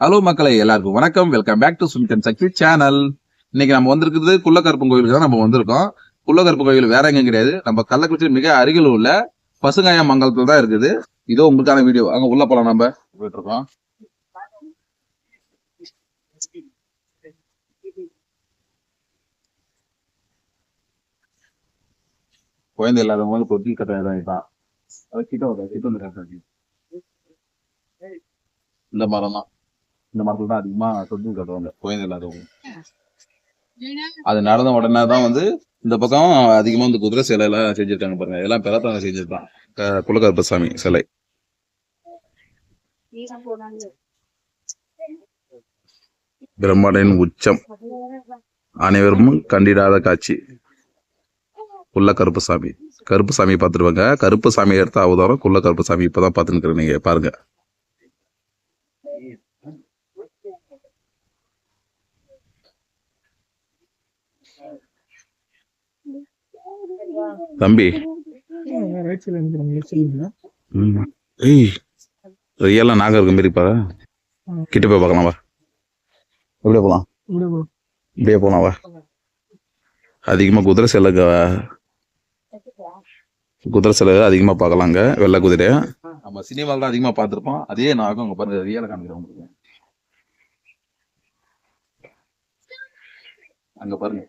Hello மக்களை எல்லாருக்கும் வணக்கம். Welcome back to Sumithan Sakthi channel இன்னைக்கு நம்ம வந்திருக்கிறது குள்ளக்கருப்பன் கோயிலுக்கு தான் நம்ம வந்திருக்கோம். குள்ளக்கருப்பு கோயில் வேற எங்கேயும் கிடையாது. நம்ம கள்ளக்குறிச்சி மிக அருகில் உள்ள பசுங்காய மங்கலத்துல தான் இருக்குது. இதோ உங்களுக்கான வீடியோ அங்க உள்ள போலாம் நம்ம. போயிட்டு இருக்கோம் குழந்தை இல்லாதவங்க வந்து கொட்டி கட்ட இடம் அது கிட்ட கிட்ட வந்து இந்த மரம் தான் இந்த மரத்துல தான் அதிகமா சொத்து கட்டுவாங்க குழந்தை இல்லாதவங்க அது நடந்த உடனே தான் வந்து இந்த பக்கம் அதிகமா வந்து குதிரை சிலை எல்லாம் செஞ்சிருக்காங்க பாருங்க. இதெல்லாம் பெறத்தாங்க செஞ்சிருக்கான். க- குலகருப்பசாமி சிலை. பிரம்மாண்டின் உச்சம். அனைவரும் கண்டிடாத காட்சி. குள்ள கருப்புசாமி. கருப்புசாமி பார்த்துருவாங்க கருப்புசாமி எடுத்த அவதாரம் குள்ள கருப்புசாமி. இப்பதான் பார்த்துன்னு நீங்க. பாருங்க. தம்பி. ம். ஏய் ரியலா நாகம் இருக்க மாரி பாரு. கிட்ட போய் பார்க்கலாம் வா. எப்படியே போலாம். இப்படியே போலாம் வா. அதிகமா குதிரை சிலை க- குதிரை சிலை அதிகமா பார்க்கலாங்க. வெள்ளை குதிரை. நம்ம சினிமாவில் தான் அதிகமா பார்த்திருப்போம். அதே நாகம் அங்க பாருங்க ரியலா காமிக்கிறோம் உங்களுக்கு. அங்க பாருங்க.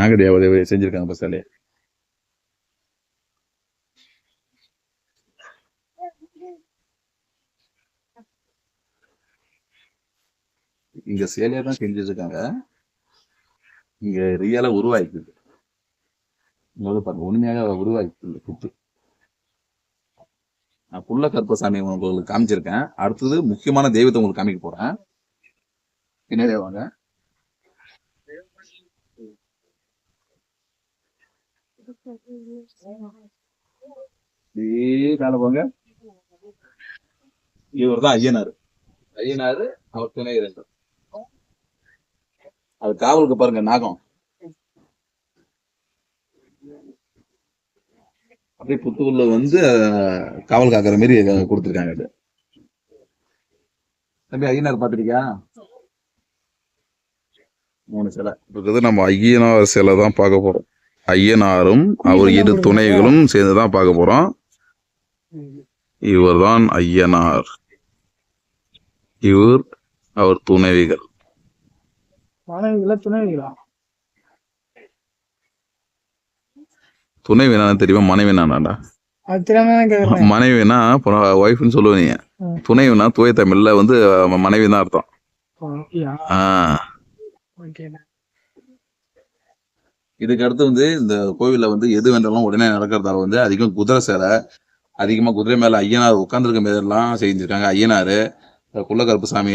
நாகதேவதை செஞ்சிருக்காங்க பஸ் இங்க சேலையா தான் செஞ்சிருக்காங்க. இங்க ரியலா உருவாயிருக்கு பாருங்க உண்மையாக உருவாயிருக்கு குத்து நான் புள்ள கற்பசாமி உங்களுக்கு காமிச்சிருக்கேன். அடுத்தது முக்கியமான தெய்வத்தை உங்களுக்கு காமிக்க போறேன். பின்னாடியே வாங்க மேல போங்க இவர் தான் ஐயனார். ஐயனாரு அவர் துணை ரெண்டு அது காவலுக்கு பாருங்க நாகம். அப்படியே புத்தூர்ல வந்து காவல் காக்கிற மாதிரி கொடுத்துருக்காங்க அது தம்பி ஐயனார் பாத்திருக்கியா மூணு சிலை. இப்போ நம்ம ஐயனார் சிலை தான் பார்க்க போறோம். ஐயனாரும் அவர் இரு துணைகளும் சேர்ந்து தான் பார்க்க போறோம். இவர்தான் ஐயனார். இவர் அவர் துணைவிகள். மாணவிகளா துணைவிகளா? துணைவி என்னன்னு தெரியுமா? மனைவி கேக்குறேன். மனைவினா ஒய்ஃப்னு சொல்லுவீங்க. துணைவினா தூய தமிழ்ல வந்து மனைவி தான் அர்த்தம். அப்படியா ஆ. ஓகே இதுக்கு அடுத்து வந்து இந்த கோவிலில் வந்து எது வேண்டாலும் உடனே நடக்கிறதால வந்து அதிகம் குதிரை சேலை அதிகமாக குதிரை மேலே ஐயனார் உட்காந்துருக்க மாதிரிலாம் செஞ்சுருக்காங்க. ஐயனார் குள்ளக்கருப்பு சாமி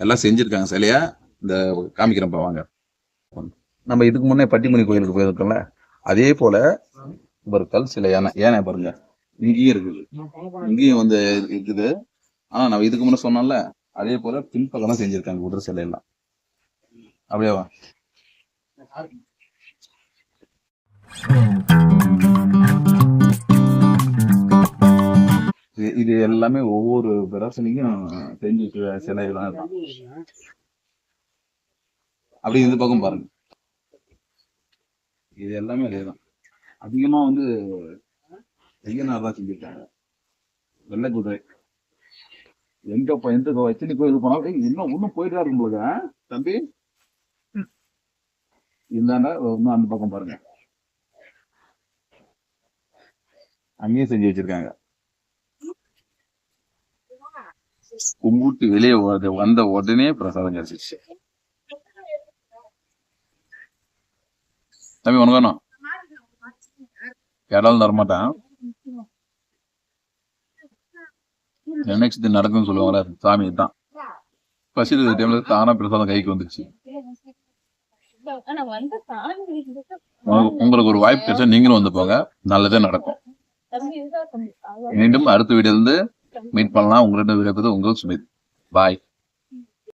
எல்லாம் செஞ்சுருக்காங்க சிலையா. இந்த காமிக்கிறப்ப வாங்க. நம்ம இதுக்கு முன்னே பட்டிமணி கோயிலுக்கு போயிருக்கோம்ல அதே போல ஒரு கல் சிலை. யானை யானை பாருங்க இங்கேயும் இருக்குது. இங்கேயும் வந்து இருக்குது. ஆனா நம்ம இதுக்கு முன்னே சொன்னோம்ல அதே போல பின்பக்கம் தான் செஞ்சிருக்காங்க குதிரை சிலை எல்லாம் அப்படியே வா இது- எல்லாமே ஒவ்வொரு பிரச்சனைக்கும் செஞ்சு சிலைகள்லாம் இருக்கும் அப்படி இந்த பக்கம் பாருங்க. இது எல்லாமே அதேதான் அதிகமா வந்து ஐயனார் தான் செஞ்சிருக்காங்க. வெள்ளை குதிரை. எங்க போ எந்த கோ- எத்தனை கோயிலுக்கு போனாலும் இன்னும் இன்னும் போயிட்டு தான் இருக்கும்? தம்பி? இந்தாண்டா இன்னும் அந்த பக்கம் பாருங்க. அங்கேயும் செஞ்சு வச்சிருக்காங்க. கும்பிட்டு வெளியே வந்த வந்த உடனே பிரசாதம் கிடைச்சிச்சு தம்பி உனக்கு வேணும் கேட்டாலும் தரமாட்டான். நெக்ஸ்ட் இது நடக்கும்னு சொல்லுவாங்கல்ல சாமி தான் பசி டைம்ல தானா பிரசாதம் கைக்கு வந்துச்சு உங்க- உங்களுக்கு ஒரு வாய்ப்பு கிடைச்சா நீங்களும் வந்து போங்க. நல்லதே நடக்கும். மீண்டும் அடுத்த வீடியோல இருந்து மீட் பண்ணலாம். உங்களிடம் விடைபெறுவது உங்கள் சுமித். பாய்